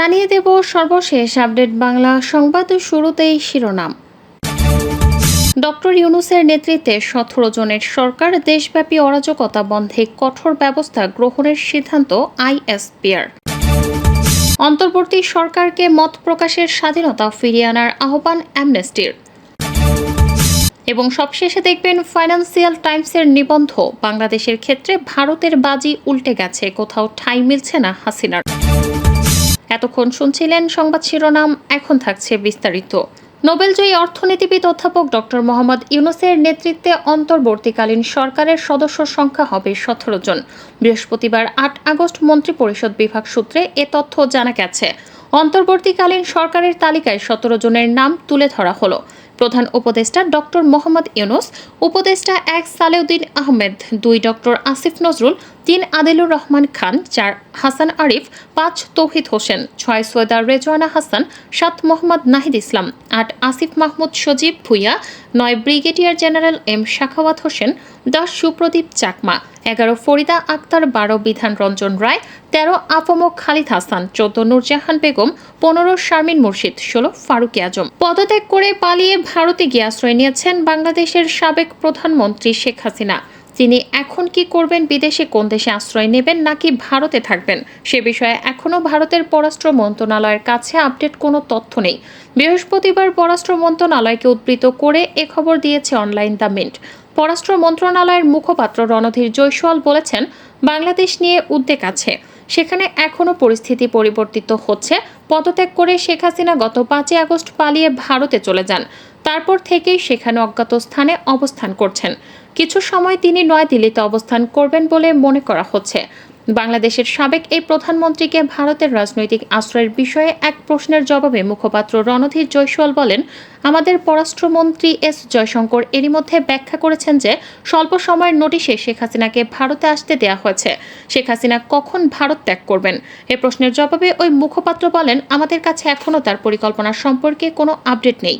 জানিয়ে দেব সর্বশেষ আপডেট বাংলা সংবাদ শুরুতেই শিরোনাম। ডক্টর ইউনুসের নেতৃত্বে সতেরো জনের সরকার দেশব্যাপী অরাজকতা বন্ধে কঠোর ব্যবস্থা গ্রহণের সিদ্ধান্ত আইএসপিআর। অন্তর্বর্তী সরকারকে মত প্রকাশের স্বাধীনতা ফিরিয়ে আনার আহ্বান অ্যামনেস্টির। এবং সবশেষে দেখবেন ফাইন্যান্সিয়াল টাইমসের নিবন্ধ। বাংলাদেশের ক্ষেত্রে ভারতের বাজি উল্টে গেছে, কোথাও ঠাঁই মিলছে না হাসিনার। এতক্ষণ শুনছিলেন সংবাদ শিরোনাম, এখন থাকছে বিস্তারিত। নোবেলজয়ী অর্থনীতিবিদ অধ্যাপক ডক্টর মোহাম্মদ ইউনুসের নেতৃত্বে অন্তর্বর্তীকালীন সরকারের সদস্য সংখ্যা হবে সতেরো জন। বৃহস্পতিবার আট আগস্ট মন্ত্রিপরিষদ বিভাগ সূত্রে এ তথ্য জানা গেছে। অন্তর্বর্তীকালীন সরকারের তালিকায় সতেরো জনের নাম তুলে ধরা হলো। প্রধান উপদেষ্টা ডক্টর মোহাম্মদ ইউনুস, উপদেষ্টা এক সালেউদ্দিন আহমেদ, দুই ডক্টর আসিফ নজরুল তিন আদিলুর রহমান খান, চার হাসান আরিফ, পাঁচ তৌহিদ হোসেন, ছয় সৈয়দা রেজওয়ানা হাসান, সাত মোহাম্মদ নাহিদ ইসলাম, আট আসিফ মাহমুদ সজীব ভুইয়া, নয় brigadier general M Shakhawat Hossain, দশ সুপ্রদীপ চাকমা, এগারো ফরিদা আক্তার, বারো বিধান রঞ্জন রায়, তেরো আফমক খালিদ হাসান, চোদ্দ নূরজাহান বেগম, পনেরো শারমিন মুর্শিদ, ষোলো ফারুকি আজম। পদত্যাগ করে পালিয়ে ভারতে গিয়ে আশ্রয় নিয়েছেন বাংলাদেশের সাবেক প্রধানমন্ত্রী শেখ হাসিনা। তিনি এখন কি করবেন, বিদেশে কোন দেশে আশ্রয় নেবেন, নাকি ভারতে থাকবেন? সে বিষয়ে এখনও ভারতের পররাষ্ট্র মন্ত্রণালয়ের কাছে আপডেট কোনো তথ্য নেই। বৃহস্পতিবার পররাষ্ট্র মন্ত্রণালয়কে উদ্ধৃত করে এ খবর দিয়েছে অনলাইন দ্য মিন্ট। পররাষ্ট্র মন্ত্রণালয়ের মুখপাত্র রণধীর জয়সওয়াল বলেছেন, বাংলাদেশ নিয়ে উদ্বেগ আছে। সেখানে এখনও পরিস্থিতি পরিবর্তিত হচ্ছে। পদত্যাগ করে শেখ হাসিনা গত পাঁচই আগস্ট পালিয়ে ভারতে চলে যান। তারপর থেকেই সেখানে অজ্ঞাত স্থানে অবস্থান করছেন। কিছু সময় তিনি নয়াদিল্লিতে অবস্থান করবেন বলে মনে করা হচ্ছে। বাংলাদেশের সাবেক এই প্রধানমন্ত্রীকে ভারতের রাজনৈতিক আশ্রয়ের বিষয়ে এক প্রশ্নের জবাবে মুখপাত্র রণধীর জয়সওয়াল বলেন, আমাদের পররাষ্ট্রমন্ত্রী এস. জয়শঙ্কর এরই মধ্যে ব্যাখ্যা করেছেন যে, স্বল্প সময়ের নোটিশে শেখ হাসিনাকে ভারতে আসতে দেওয়া হয়েছে। শেখ হাসিনা কখন ভারত ত্যাগ করবেন? এ প্রশ্নের জবাবে ওই মুখপাত্র বলেন, আমাদের কাছে এখনও তার পরিকল্পনা সম্পর্কে কোনো আপডেট নেই।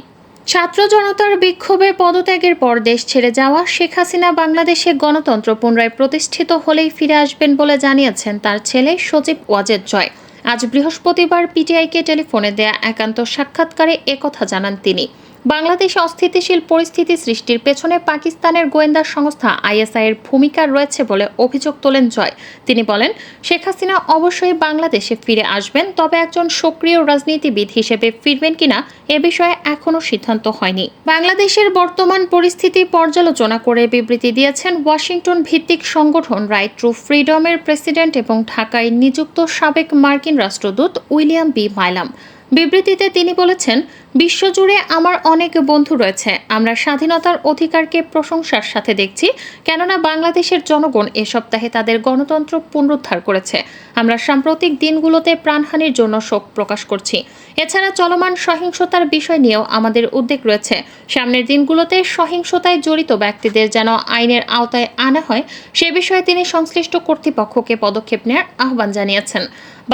ছাত্র জনতার বিক্ষোভে পদত্যাগের পর দেশ ছেড়ে যাওয়া শেখ হাসিনা বাংলাদেশে গণতন্ত্র পুনরায় প্রতিষ্ঠিত হলেই ফিরে আসবেন বলে জানিয়েছেন তার ছেলে সচিব ওয়াজেদ জয়। আজ বৃহস্পতিবার পিটিআইকে টেলিফোনে দেয়া একান্ত সাক্ষাৎকারে একথা জানান তিনি। বাংলাদেশে অস্থিতিশীল পরিস্থিতি সৃষ্টির পেছনে পাকিস্তানের গোয়েন্দা সংস্থা আইএসআই এর ভূমিকা রয়েছে বলে অভিযোগ তোলেন জয়। তিনি বলেন, শেখ হাসিনা অবশ্যই বাংলাদেশে ফিরে আসবেন, তবে একজন সক্রিয় রাজনীতিবিদ হিসেবে ফিরবেন কিনা এ বিষয়ে এখনও সিদ্ধান্ত হয়নি। বাংলাদেশের বর্তমান পরিস্থিতি পর্যালোচনা করে বিবৃতি দিয়েছেন ওয়াশিংটন ভিত্তিক সংগঠন রাইট টু ফ্রিডমের প্রেসিডেন্ট এবং ঢাকায় নিযুক্ত সাবেক মার্কিন রাষ্ট্রদূত উইলিয়াম বি. মাইলাম। বিবৃতিতে তিনি বলেছেন বিশ্বজুড়ে আমার অনেক বন্ধু রয়েছে। আমরা স্বাধীনতার অধিকারকে প্রশংসার সাথে দেখছি, কেননা বাংলাদেশের জনগণ এ সপ্তাহে তাদের গণতন্ত্র পুনরুদ্ধার করেছে। আমরা সাম্প্রতিক দিনগুলোতে প্রাণহানির জন্য শোক প্রকাশ করছি। এছাড়া চলমান সহিংসতার বিষয় নিয়েও আমাদের উদ্বেগ রয়েছে। সামনের দিনগুলোতে সহিংসতায় জড়িত ব্যক্তিদের যেন আইনের আওতায় আনা হয়, সে বিষয়ে তিনি সংশ্লিষ্ট কর্তৃপক্ষকে পদক্ষেপ নেওয়ার আহ্বান জানিয়েছেন।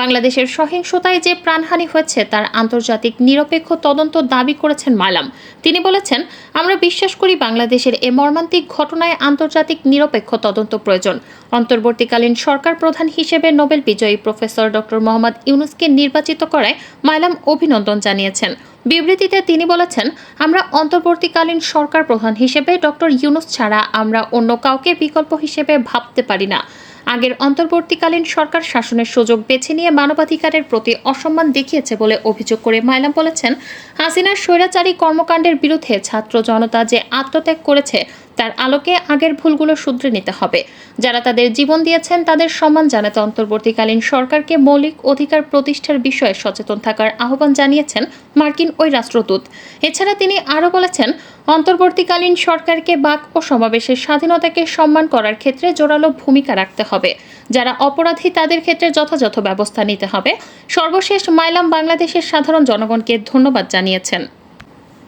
বাংলাদেশের সহিংসতায় যে প্রাণহানি হয়েছে, তার আন্তর্জাতিক নিরপেক্ষ তদন্ত দাবি করেছেন মালাম। তিনি বলেছেন, আমরা বিশ্বাস করি বাংলাদেশের এ মর্মান্তিক ঘটনায় আন্তর্জাতিক নিরপেক্ষ তদন্ত প্রয়োজন। অন্তর্বর্তীকালীন সরকার প্রধান হিসেবে নোবেল বিজয়ী প্রফেসর ডক্টর মোহাম্মদ ইউনুসকে নির্বাচিত করায় মালাম অভিনন্দন জানিয়েছেন। বিবৃতিতে তিনি বলেছেন, আমরা অন্তর্বর্তীকালীন সরকার প্রধান হিসেবে ডক্টর ইউনুস ছাড়া আমরা অন্য কাউকে বিকল্প হিসেবে ভাবতে পারি না। আগের অন্তর্বর্তীকালীন সরকার শাসনের সুযোগ বেছে নিয়ে মানবাধিকারের প্রতি অসম্মান দেখিয়েছে বলে অভিযোগ করে মাইলাম বলেছেন, হাসিনার স্বৈরাচারী কর্মকাণ্ডের বিরুদ্ধে ছাত্র জনতা যে আত্মত্যাগ করেছে তার আলোকে আগের ভুলগুলো শুধরে নিতে হবে। যারা তাদের জীবন দিয়েছেন, তাদের সম্মান জানাতে অন্তর্বর্তীকালীন সরকারকে মৌলিক অধিকার প্রতিষ্ঠার বিষয়ে সচেতন থাকার আহ্বান জানিয়েছেন মার্কিন ওই রাষ্ট্রদূত। এছাড়া তিনি আরও বলেছেন, অন্তর্বর্তীকালীন সরকারকে বাক ও সমাবেশের স্বাধীনতাকে সম্মান করার ক্ষেত্রে জোরালো ভূমিকা রাখতে হবে। যারা অপরাধী, তাদের ক্ষেত্রে যথাযথ ব্যবস্থা নিতে হবে। সর্বশেষ মাইলাম বাংলাদেশের সাধারণ জনগণকে ধন্যবাদ জানিয়েছেন।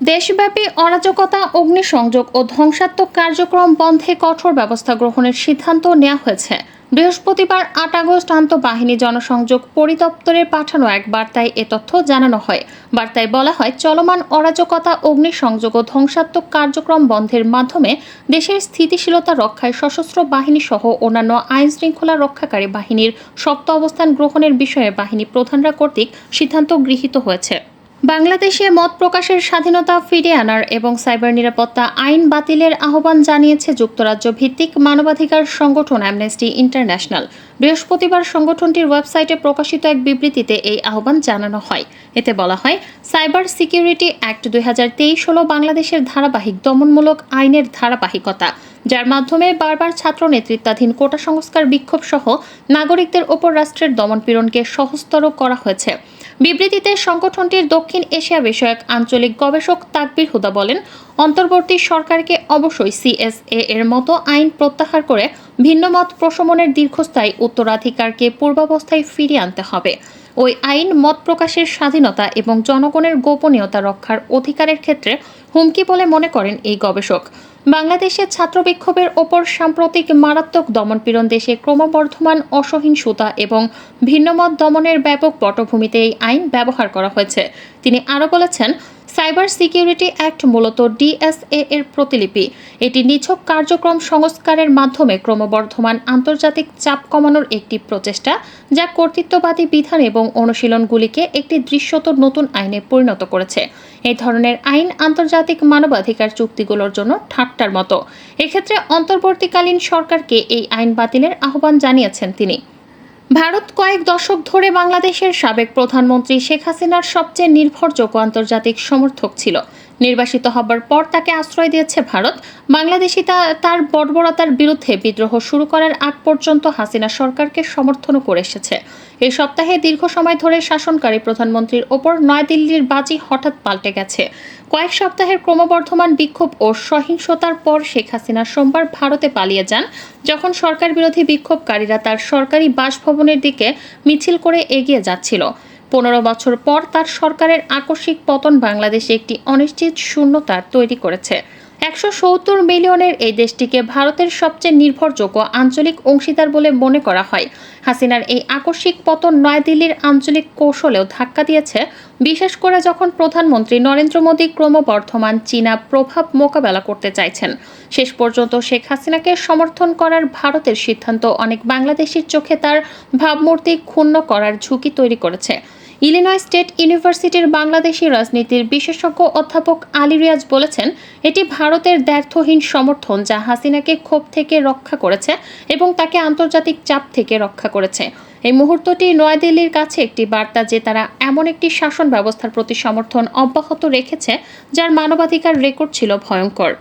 দেশব্যাপী অরাজকতা, অগ্নিসংযোগ ও ধ্বংসাত্মক কার্যক্রম বন্ধে কঠোর ব্যবস্থা গ্রহণের সিদ্ধান্ত নেওয়া হয়েছে। বৃহস্পতিবার আট আগস্ট আন্তঃবাহিনী জনসংযোগ পরিদপ্তরের পাঠানো এক বার্তায় এ তথ্য জানানো হয়। বার্তায় বলা হয়, চলমান অরাজকতা, অগ্নিসংযোগ ও ধ্বংসাত্মক কার্যক্রম বন্ধের মাধ্যমে দেশের স্থিতিশীলতা রক্ষায় সশস্ত্র বাহিনী সহ অন্যান্য আইন শৃঙ্খলা রক্ষাকারী বাহিনীর শক্ত অবস্থান গ্রহণের বিষয়ে বাহিনী প্রধানরা কর্তৃক সিদ্ধান্ত গৃহীত হয়েছে। বাংলাদেশে মত প্রকাশের স্বাধীনতা ফিরে আনার এবং সাইবার নিরাপত্তা আইন বাতিলের আহ্বান জানিয়েছে যুক্তরাজ্য ভিত্তিক মানবাধিকার সংগঠন অ্যামনেস্টি ইন্টারন্যাশনাল। বৃহস্পতিবার সংগঠনটির ওয়েবসাইটে প্রকাশিত এক বিবৃতিতে এই আহ্বান জানানো হয়। এতে বলা হয়, সাইবার সিকিউরিটি অ্যাক্ট দুই হাজার তেইশ হল বাংলাদেশের ধারাবাহিক দমনমূলক আইনের ধারাবাহিকতা। যার মাধ্যমে বারবার ছাত্র নেতৃত্বাধীন কোটা সংস্কার বিক্ষোভ সহ নাগরিকদের ওপর রাষ্ট্রের দমনপীড়নকে সহজতর করা হয়েছে। বিবৃতিতে সংগঠনটির দক্ষিণ এশিয়া বিষয়ক আঞ্চলিক গবেষক তাকবির হুদা বলেন, অন্তর্বর্তী সরকারকে অবশ্যই সিএসএ এর মতো আইন প্রত্যাহার করে ভিন্নমত প্রশমনের দীর্ঘস্থায়ী উত্তরাধিকারকে পূর্বাবস্থায় ফিরিয়ে আনতে হবে। ওই আইন মত প্রকাশের স্বাধীনতা এবং জনগণের গোপনীয়তা রক্ষার অধিকারের ক্ষেত্রে হুমকি বলে মনে করেন এই গবেষক। বাংলাদেশে ছাত্র বিক্ষোভের ওপর সাম্প্রতিক মারাত্মক দমনপীড়ন দেশে ক্রমবর্ধমান অসহিংসতা এবং ভিন্নমত দমনের ব্যাপক পটভূমিতে এই আইন ব্যবহার করা হয়েছে। তিনি আরও বলেছেন, সাইবার সিকিউরিটি অ্যাক্ট মূলত ডিএসএ এর প্রতিলিপি। এটি নিছক কার্যক্রম সংস্কারের মাধ্যমে ক্রমবর্ধমান আন্তর্জাতিক চাপ কমানোর একটি প্রচেষ্টা, যা কর্তৃত্ববাদী বিধান এবং অনুশীলনগুলিকে একটি দৃশ্যত নতুন আইনে পরিণত করেছে। এই ধরনের আইন আন্তর্জাতিক মানবাধিকার চুক্তিগুলোর জন্য ঠাট্টার মতো। এক্ষেত্রে অন্তর্বর্তীকালীন সরকারকে এই আইন বাতিলের আহ্বান জানিয়েছেন তিনি। ভারত কয়েক দশক ধরে বাংলাদেশের সাবেক প্রধানমন্ত্রী শেখ হাসিনার সবচেয়ে নির্ভরযোগ্য আন্তর্জাতিক সমর্থক ছিল। নির্বাসিত হবার পর তাকে আশ্রয় দিয়েছে ভারত। বাংলাদেশি তার বর্বরতার বিরুদ্ধে বিদ্রোহ শুরু করার আগ পর্যন্ত হাসিনা সরকারকে সমর্থনও করে এসেছে। এই সপ্তাহে দীর্ঘ সময় ধরে শাসনকারী প্রধানমন্ত্রীর ওপর নয়াদিল্লির বাজি হঠাৎ পাল্টে গেছে। কয়েক সপ্তাহের ক্রমবর্ধমান বিক্ষোভ ও সহিংসতার পর শেখ হাসিনা সোমবার ভারতে পালিয়ে যান, যখন সরকার বিরোধী বিক্ষোভকারীরা তার সরকারি বাসভবনের দিকে মিছিল করে এগিয়ে যাচ্ছিল। পনেরো বছর পর তার সরকারের আকস্মিক পতন বাংলাদেশে একটি অনিশ্চিত শূন্যতা তৈরি করেছে। একশো সত্তর মিলিয়নের এই দেশটিকে ভারতের সবচেয়ে নির্ভরযোগ্য আঞ্চলিক অংশীদার বলে মনে করা হয়। হাসিনার এই আকস্মিক পতন নয়াদিল্লির আঞ্চলিক কৌশলেও ধাক্কা দিয়েছে। বিশেষ করে যখন প্রধানমন্ত্রী নরেন্দ্র মোদী ক্রমবর্ধমান চীনা প্রভাব মোকাবেলা করতে চাইছেন, শেষ পর্যন্ত শেখ হাসিনাকে সমর্থন করার ভারতের সিদ্ধান্ত অনেক বাংলাদেশির চোখে তার ভাবমূর্তি ক্ষুণ্ণ করার ঝুঁকি তৈরি করেছে। ইলিনয় স্টেট ইউনিভার্সিটির বাংলাদেশি রাজনীতির বিশেষজ্ঞ অধ্যাপক আলী রিয়াজ বলেছেন, এটি ভারতের দ্ব্যর্থহীন সমর্থন যা হাসিনাকে ক্ষোভ থেকে রক্ষা করেছে এবং তাকে আন্তর্জাতিক চাপ থেকে রক্ষা করেছে। এই মুহূর্তটি নয়াদিল্লির কাছে একটি বার্তা যে তারা এমন একটি শাসন ব্যবস্থার প্রতি সমর্থন অব্যাহত রেখেছে, যার মানবাধিকার রেকর্ড ছিল ভয়ঙ্কর।